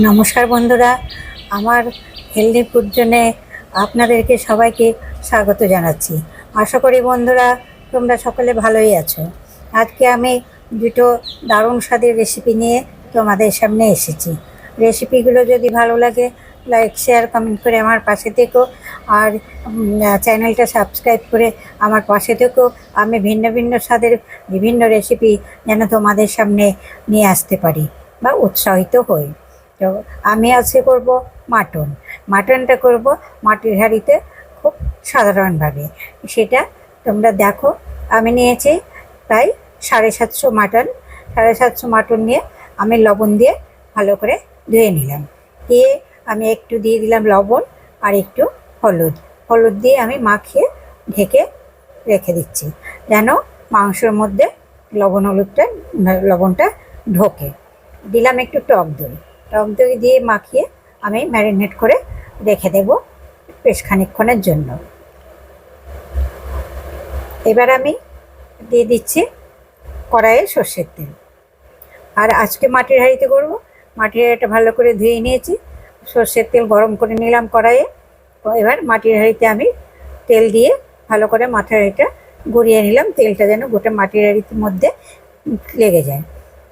নমস্কার বন্ধুরা, আমার হেলদি ফুড জন্যে আপনাদেরকে সবাইকে স্বাগত জানাচ্ছি। আশা করি বন্ধুরা, তোমরা সকলে ভালোই আছো। আজকে আমি দুটো দারুণ স্বাদের রেসিপি নিয়ে তোমাদের সামনে এসেছি। রেসিপিগুলো যদি ভালো লাগে লাইক শেয়ার কমেন্ট করে আমার পাশে থেকো। আর চ্যানেলটা সাবস্ক্রাইব করে আমার পাশে থেকো। আমি ভিন্ন ভিন্ন স্বাদের বিভিন্ন রেসিপি যেন তোমাদের সামনে নিয়ে আসতে পারি বা উৎসাহিত হই। তো আমি আজকে করব মাটন। মাটনটা করব মাটির হাঁড়িতে খুব সাধারণভাবে। সেটা তোমরা দেখো, আমি নিয়েছি প্রায় সাড়ে সাতশো মাটন। সাড়ে সাতশো মাটন নিয়ে আমি লবণ দিয়ে ভালো করে ধুয়ে নিলাম। দিয়ে আমি একটু দিয়ে দিলাম লবণ আর একটু হলুদ। হলুদ দিয়ে আমি মাখিয়ে ঢেকে রেখে দিচ্ছি যেন মাংসের মধ্যে লবণ হলুদটা, লবণটা ঢোকে। দিলাম একটু টক দই। টক দই দিয়ে মাখিয়ে আমি ম্যারিনেট করে রেখে দেব বেশ খানিকক্ষণের জন্য। এবার আমি দিয়ে দিচ্ছি কড়াইয়ে সর্ষের তেল। আর আজকে মাটির হাঁড়িতে করব। মাটির হাঁড়িটা ভালো করে ধুয়ে নিয়েছি। সর্ষের তেল গরম করে নিলাম কড়াইয়ে। এবার মাটির হাঁড়িতে আমি তেল দিয়ে ভালো করে মাটির হাঁড়িটা গড়িয়ে নিলাম। তেলটা যেন গোটা মাটির হাঁড়ির মধ্যে লেগে যায়।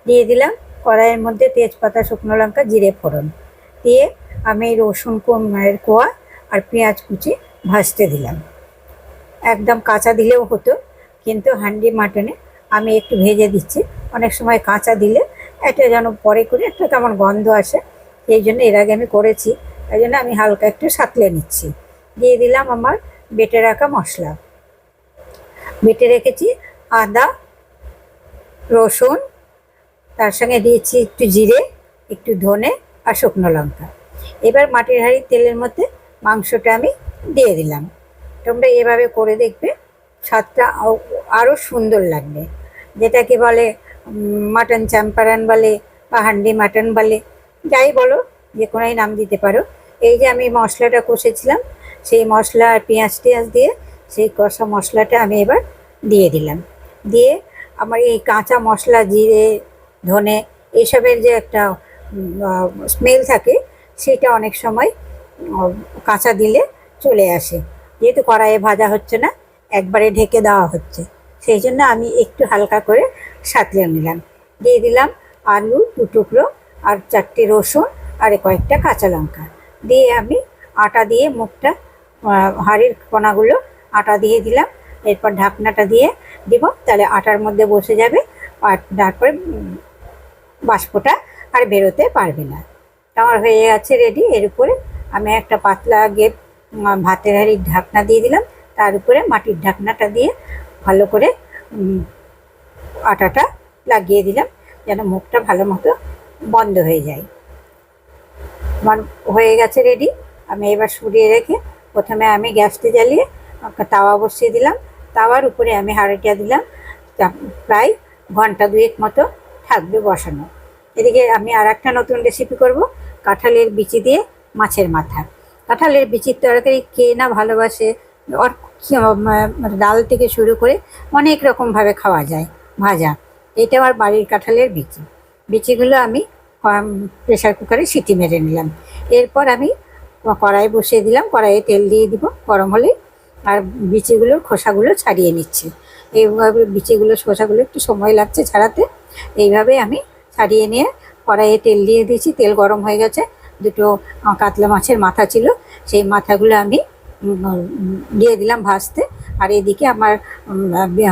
দিয়ে দিলাম কড়াইয়ের মধ্যে তেজপাতা, শুকনো লঙ্কা, জিরে ফোড়ন দিয়ে আমি রসুন কোয়ের কোয়া আর পেঁয়াজ কুচি ভাজতে দিলাম। একদম কাঁচা দিলেও হতো, কিন্তু হান্ডি মাটনে আমি একটু ভেজে দিচ্ছি। অনেক সময় কাঁচা দিলে এটা যেন পরে করে একটা কেমন গন্ধ আসে, এই জন্য এর আগে আমি করেছি, তাই জন্য আমি হালকা একটু সাতলে নিচ্ছি। দিয়ে দিলাম আমার বেটে রাখা মশলা। বেটে রেখেছি আদা, রসুন তার সঙ্গে দিয়েছি একটু জিরে, একটু ধনে আর শুকনো লঙ্কা। এবার মাটির হাঁড়ির তেলের মধ্যে মাংসটা আমি দিয়ে দিলাম। তোমরা এভাবে করে দেখবে, স্বাদটা আরও সুন্দর লাগবে। যেটাকে বলে মাটন চাম্পারান বলে বা হান্ডি মাটন বলে, যাই বলো, যে কোনোই নাম দিতে পারো। এই যে আমি মশলাটা কষেছিলাম, সেই মশলা আর পেঁয়াজ টেঁয়াজ দিয়ে সেই কষা মশলাটা আমি এবার দিয়ে দিলাম। দিয়ে আমার এই কাঁচা মশলা, জিরে ধনে এসবের যে একটা স্মেল থাকে, সেটা অনেক সময় কাঁচা দিলে চলে আসে। যেহেতু কড়াইয়ে ভাজা হচ্ছে না, একবারে ঢেকে দেওয়া হচ্ছে। সেই জন্য আমি একটু হালকা করে সাঁতলে নিলাম। দিয়ে দিলাম আলু, দু টুকরো আর চারটে রসুন আর কয়েকটা কাঁচা লঙ্কা। দিয়ে আমি আটা দিয়ে মুখটা হাঁড়ির কোনাগুলো আটা দিয়ে দিলাম। এরপর ঢাকনাটা দিয়ে দিব, তাহলে আটার মধ্যে বসে যাবে। আর তারপরে বাষ্পটা আর বেরোতে পারবে না। আমার হয়ে গেছে রেডি এর উপরে আমি একটা পাতলা গেপ ভাতের হাঁড়ির ঢাকনা দিয়ে দিলাম। তার উপরে মাটির ঢাকনাটা দিয়ে ভালো করে আটাটা লাগিয়ে দিলাম, যেন মুখটা ভালো মতো বন্ধ হয়ে যায়। আমার হয়ে গেছে রেডি আমি এবার সরিয়ে রেখে প্রথমে আমি গ্যাসটা জ্বালিয়ে তাওয়া বসিয়ে দিলাম। তাওয়ার উপরে আমি হাঁড়িটা দিলাম প্রায় ঘণ্টা দুয়েক মতো থাকবে বসানো। এদিকে আমি আর একটা নতুন রেসিপি করব কাঁঠালের বিচি দিয়ে মাছের মাথা। কাঁঠালের বিচির তরকারি কে না ভালোবাসে উম, মানে ডাল থেকে শুরু করে অনেক রকমভাবে খাওয়া যায় ভাজা। এটা আমার বাড়ির কাঁঠালের বিচি। বিচিগুলো আমি প্রেশার কুকারে সিটি মেরে নিলাম। এরপর আমি কড়াই বসিয়ে দিলাম কড়াইয়ে তেল দিয়ে দিব গরম হলে। আর বিচিগুলোর খোসাগুলো ছাড়িয়ে নিচ্ছি। এইভাবে বিচিগুলো খোসাগুলো একটু সময় লাগছে ছাড়াতে। এইভাবে আমি ছাড়িয়ে নিয়ে কড়াইয়ে তেল দিয়ে দিয়েছি। তেল গরম হয়ে গেছে। দুটো কাতলা মাছের মাথা ছিল। সেই মাথাগুলো আমি দিয়ে দিলাম ভাজতে। আর এদিকে আমার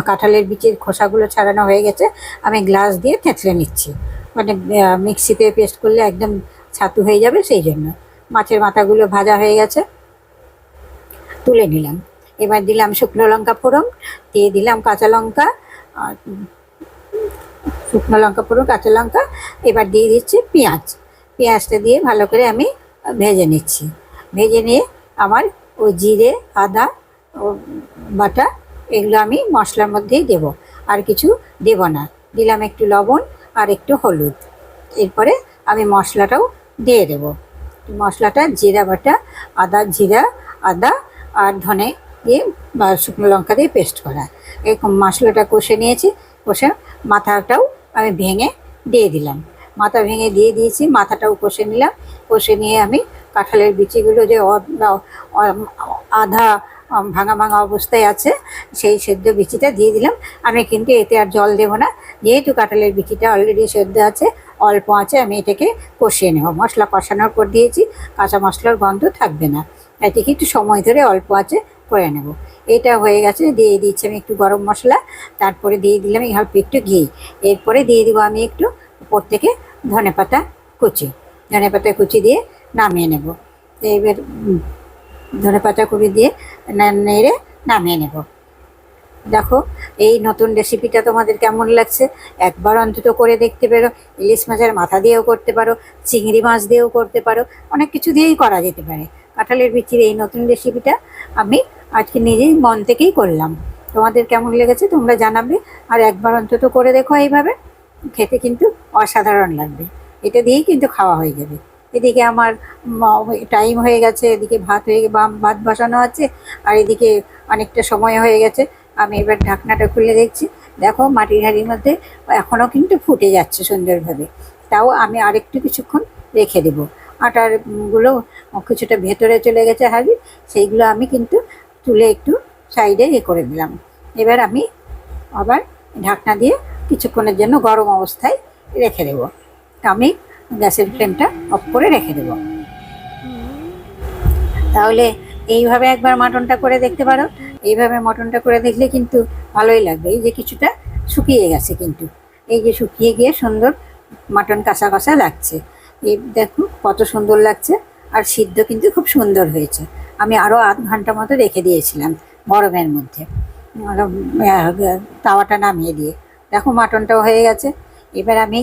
কাঁঠালের বিচির খোসাগুলো ছাড়ানো হয়ে গেছে। আমি গ্লাস দিয়ে থেঁতলে নিচ্ছি। মানে মিক্সিতে পেস্ট করলে একদম ছাতু হয়ে যাবে সেই জন্য। মাছের মাথাগুলো ভাজা হয়ে গেছে। তুলে নিলাম। এবার দিলাম শুকনো লঙ্কা ফোড়ন, দিয়ে দিলাম কাঁচা লঙ্কা শুকনো লঙ্কা ফোড়ন কাঁচা লঙ্কা। এবার দিয়ে দিচ্ছি পেঁয়াজ। পেঁয়াজটা দিয়ে ভালো করে আমি ভেজে নিচ্ছি। ভেজে নিয়ে আমার ওই জিরে, আদা বাটা এগুলো আমি মশলার মধ্যেই দেব। আর কিছু দেব না। দিলাম একটু লবণ আর একটু হলুদ। এরপরে আমি মশলাটাও দিয়ে দেব। মশলাটা জিরা, বাটা, আদা, জিরা, আদা আর ধনে দিয়ে বা শুকনো লঙ্কা দিয়ে পেস্ট করা। এই মশলাটা কষে নিয়েছি। কষে মাথাটাও আমি ভেঙে দিয়ে দিলাম। মাথা ভেঙে দিয়ে দিয়েছি, মাথাটাও কষে নিলাম। কষে নিয়ে আমি কাঁঠালের বিচিগুলো যে আধা ভাঙা ভাঙা অবস্থায় আছে, সেই সেদ্ধ বিচিটা দিয়ে দিলাম। আমি কিন্তু এতে আর জল দেবো না। যেহেতু কাঁঠালের বিচিটা অলরেডি সেদ্ধ আছে, অল্প আছে, আমি এটাকে কষিয়ে নেব। মশলা কষানোর পর দিয়েছি, কাঁচা মশলার গন্ধ থাকবে না। এটাকে একটু সময় ধরে অল্প আছে করে নেব। এটা হয়ে গেছে, দিয়ে দিচ্ছি আমি একটু গরম মশলা, তারপরে দিয়ে দিলাম এই অল্প একটু ঘি। এরপরে দিয়ে দেবো আমি একটু উপর থেকে ধনে পাতা কুচি। ধনে পাতা কুচি দিয়ে নামিয়ে নেব। এবার ধনে পাতা কুচি দিয়ে নেড়ে নামিয়ে নেব। দেখো, এই নতুন রেসিপিটা তোমাদের কেমন লাগছে? একবার অন্তত করে দেখতে পারো, ইলিশ মাছের মাথা দিয়েও করতে পারো, চিংড়ি মাছ দিয়েও করতে পারো, অনেক কিছু দিয়েই করা যেতে পারে। কাঁঠালের বিচির এই নতুন রেসিপিটা আমি আজকে নিজেই মন থেকেই করলাম। তোমাদের কেমন লেগেছে তোমরা জানাবে। আর একবার অন্তত করে দেখো এইভাবে। খেতে কিন্তু অসাধারণ লাগবে। এটা দিয়েই কিন্তু খাওয়া হয়ে যাবে। এদিকে আমার টাইম হয়ে গেছে। এদিকে ভাত হয়ে ভাত বসানো আছে। আর এদিকে অনেকটা সময় হয়ে গেছে। আমি এবার ঢাকনাটা খুলে দেখছি। দেখো মাটির হাঁড়ির মধ্যে এখনও কিন্তু ফুটে যাচ্ছে সুন্দরভাবে। তাও আমি আরেকটু কিছুক্ষণ রেখে দেবো। আটার উম, গুলো কিছুটা ভেতরে চলে গেছে হাঁড়ি। সেইগুলো আমি কিন্তু তুলে একটু সাইডে এ করে দিলাম। এবার আমি আবার ঢাকনা দিয়ে কিছুক্ষণের জন্য গরম অবস্থায় রেখে দেবো। আমি গ্যাসের ফ্লেমটা অফ করে রেখে দেবো। তাহলে এইভাবে একবার মাটনটা করে দেখতে পারো। এইভাবে মটনটা করে দেখলে কিন্তু ভালোই লাগবে। এই যে কিছুটা শুকিয়ে গেছে কিন্তু। এই যে শুকিয়ে গিয়ে সুন্দর মাটন কষা কষা লাগছে। এই দেখো কত সুন্দর লাগছে। আর সিদ্ধ কিন্তু খুব সুন্দর হয়েছে। আমি আরও আধ ঘণ্টা মতো রেখে দিয়েছিলাম গরমের মধ্যে। তাওয়াটা নামিয়ে দিয়ে। দেখো মাটনটাও হয়ে গেছে। এবার আমি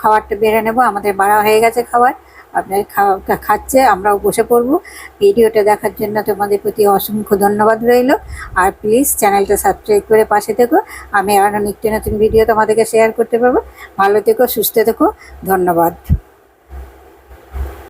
খাবারটা বেড়ে নেব। আমাদের বাড়া হয়ে গেছে খাবার। আপনার খাওয়া খাচ্ছে, আমরাও বসে পড়ব। ভিডিওটা দেখার জন্য তোমাদের প্রতি অসংখ্য ধন্যবাদ রইল। আর প্লিজ চ্যানেলটা সাবস্ক্রাইব করে পাশে থেকো। আমি আরও নিত্য নতুন ভিডিও তোমাদেরকে শেয়ার করতে পারব। ভালো থেকো, সুস্থ থেকো। ধন্যবাদ।